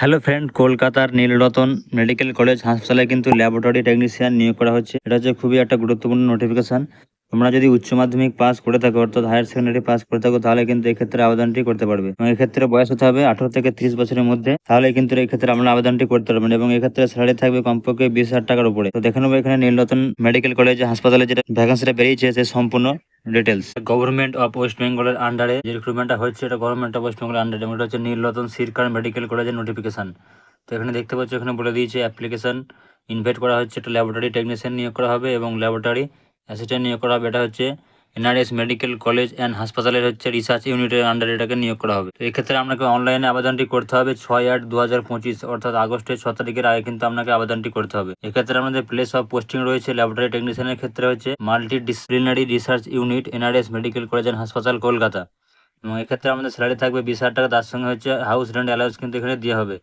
Hello friend কলকাতার Nilratan medical college হাসপাতালে কিন্তু ল্যাবরেটরি টেকনিশিয়ান নিয়োগ করা হচ্ছে। এটা হচ্ছে খুবই একটা গুরুত্বপূর্ণ নোটিফিকেশন তোমরা যদি উচ্চ মাধ্যমিক পাস করে থাকো, অর্থাৎ হায়ার সেকেন্ডারি পাস করে থাকো, তাহলে কিন্তু এক্ষেত্রে আবেদনটি করতে পারবে। এবং এক্ষেত্রে বয়স হতে হবে আঠারো থেকে তিরিশ বছরের মধ্যে তাহলে কিন্তু এই ক্ষেত্রে আমরা আবেদনটি করতে পারবেন এবং এক্ষেত্রে স্যালারি থাকবে কমপক্ষে বিশ হাজার টাকার উপরে। তো দেখে নেব এখানে নীলরতন মেডিকেল কলেজ হাসপাতালে যেটা ভ্যাকান্সিটা বেরিয়েছে, সে সম্পূর্ণ ডিটেলস গভর্নমেন্ট অফ ওয়েস্ট বেঙ্গলের আন্ডারে যে রিক্রুটমেন্টটা হচ্ছে এটা গভর্নমেন্ট অফ ওয়েস্ট বেঙ্গলের আন্ডারে এটা হচ্ছে নীলরতন সিরকার মেডিকেল কলেজের নোটিফিকেশন তো এখানে দেখতে পাচ্ছ, এখানে বলে দিয়েছে অ্যাপ্লিকেশন ইনভাইট করা হচ্ছে, একটা ল্যাবরেটরি টেকনিশিয়ান নিয়োগ করা হবে এবং ল্যাবরেটরি অ্যাসিস্ট্যান্ট নিয়োগ করা হবে। এটা হচ্ছে এনআরএস মেডিকেল কলেজ অ্যান্ড হাসপাতালের হচ্ছে রিসার্চ ইউনিটের আন্ডারে এটাকে নিয়োগ করা হবে। তো এক্ষেত্রে আপনাকে অনলাইনে আবেদনটি করতে হবে ছয় আট দু অর্থাৎ আগস্টের ছ তারিখের আগে কিন্তু আপনাকে আবেদনটি করতে হবে। এক্ষেত্রে আমাদের প্লেস অফ পোস্টিং রয়েছে ল্যাবরেটরি টেকনিশিয়ানের ক্ষেত্রে হচ্ছে multi disciplinary research unit NRS medical college and হাসপাতাল কলকাতা। এবং এক্ষেত্রে আমাদের স্যালারি থাকবে বিশ হাজার টাকা, তার সঙ্গে হচ্ছে হাউস রেন্ট অ্যালাউন্স কিন্তু এখানে দেওয়া হবে।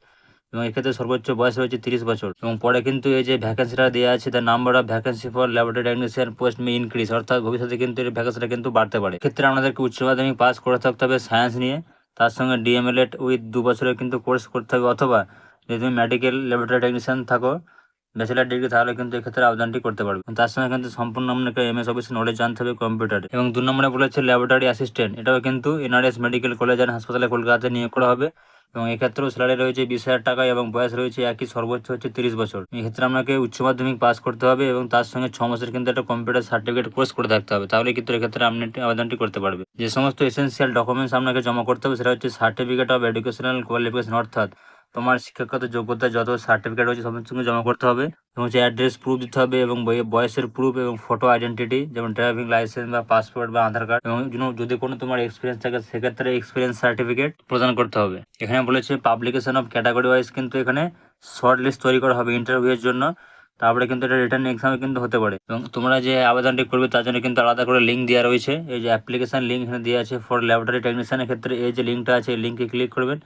এবং এক্ষেত্রে সর্বোচ্চ বয়স রয়েছে তিরিশ বছর। এবং পরে কিন্তু এই যে ভ্যাকেন্সিটা দেওয়া আছে, তার number of vacancy for laboratory technician post may increase অর্থাৎ ভবিষ্যতে কিন্তু এই ভ্যাকেন্সিটা কিন্তু বাড়তে পারে। ক্ষেত্রে আমাদেরকে উচ্চ মাধ্যমিক পাস করে থাকতে হবে সায়েন্স নিয়ে। তার সঙ্গে ডিএমএলএড উইথ দু বছরের কিন্তু কোর্স করতে হবে, অথবা যদি তুমি মেডিকেল ল্যাবরেটরি টেকনিশিয়ান থাকো ব্যাচেলার ডিগ্রি তাহলে কিন্তু এক্ষেত্রে আবেদনটি করতে পারবে। তার সঙ্গে কিন্তু সম্পূর্ণ আপনাকে এম এস অফিস নলেজ জানতে হবে কম্পিউটারে এবং দু নম্বরে বলেছে ল্যাবরেটরি অ্যাসিস্ট্যান্ট এটাও কিন্তু এনআরএস মেডিকেল কলেজ অ্যান্ড হাসপাতালে কলকাতাতে নিয়োগ করা হবে। এবং এক্ষেত্রেও স্যালারি রয়েছে বিশ হাজার টাকা এবং বয়স রয়েছে একই, সর্বোচ্চ হচ্ছে তিরিশ বছর। এক্ষেত্রে আপনাকে উচ্চ মাধ্যমিক পাস করতে হবে এবং তার সঙ্গে ছ মাসের কিন্তু একটা কম্পিউটার সার্টিফিকেট কোর্স করে থাকতে হবে। তাহলে কিন্তু এক্ষেত্রে আপনি আবেদনটি করতে পারবে। যে সমস্ত এসেন্সিয়াল ডকুমেন্টস আপনাকে জমা করতে হবে সেটা হচ্ছে সার্টিফিকেট অফ এডুকেশনাল কোয়ালিফিকেশন অর্থাৎ তোমার শিক্ষাগত যোগ্যতা যত সার্টিফিকেট রয়েছে সমস্ত সঙ্গে জমা করতে হবে এবং হচ্ছে অ্যাড্রেস প্রুফ দিতে হবে এবং বয়সের প্রুফ এবং ফটো আইডেন্টিটি যেমন ড্রাইভিং লাইসেন্স বা পাসপোর্ট বা আধার কার্ড এবং যদি কোনো তোমার এক্সপিরিয়েন্স থাকে সেক্ষেত্রে এক্সপিরিয়েন্স সার্টিফিকেট প্রদান করতে হবে। এখানে বলেছে পাবলিকেশন অফ ক্যাটাগরি ওয়াইজ কিন্তু এখানে শর্ট লিস্ট তৈরি করা হবে ইন্টারভিউয়ের জন্য। তারপরে কিন্তু এটা রিটার্ন এক্সামে কিন্তু হতে পারে। এবং তোমরা যে আবেদনটি করবে তার জন্য কিন্তু আলাদা করে লিঙ্ক দেওয়া রয়েছে। এই যে অ্যাপ্লিকেশন লিঙ্ক এখানে দেওয়া আছে ফর ল্যাবরেটরি টেকনিশিয়ানের ক্ষেত্রে এই যে লিঙ্কটা আছে এই লিঙ্কে ক্লিক করবেন।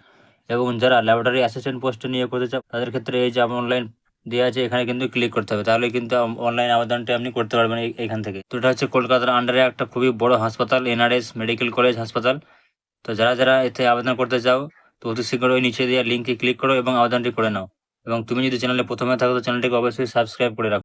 এবং যারা ল্যাবরেটরি অ্যাসিস্ট্যান্ট পোস্টে নিয়ে করতে চান তাদের ক্ষেত্রে এই যে অনলাইন দেওয়া আছে, এখানে কিন্তু ক্লিক করতে হবে। তাহলে কিন্তু অনলাইন আবেদনটা আপনি করতে পারবেন এইখান থেকে। তো এটা হচ্ছে কলকাতার আন্ডারে একটা খুবই বড় হাসপাতাল এনআরএস মেডিকেল কলেজ হাসপাতাল তো যারা যারা এতে আবেদন করতে চাও, তো অতি ওই নিচে দেওয়া লিঙ্কে ক্লিক করো এবং আবেদনটি করে নাও। এবং তুমি যদি চ্যানেলে প্রথমে থাকো, তো চ্যানেলটিকে অবশ্যই সাবস্ক্রাইব করে রাখো।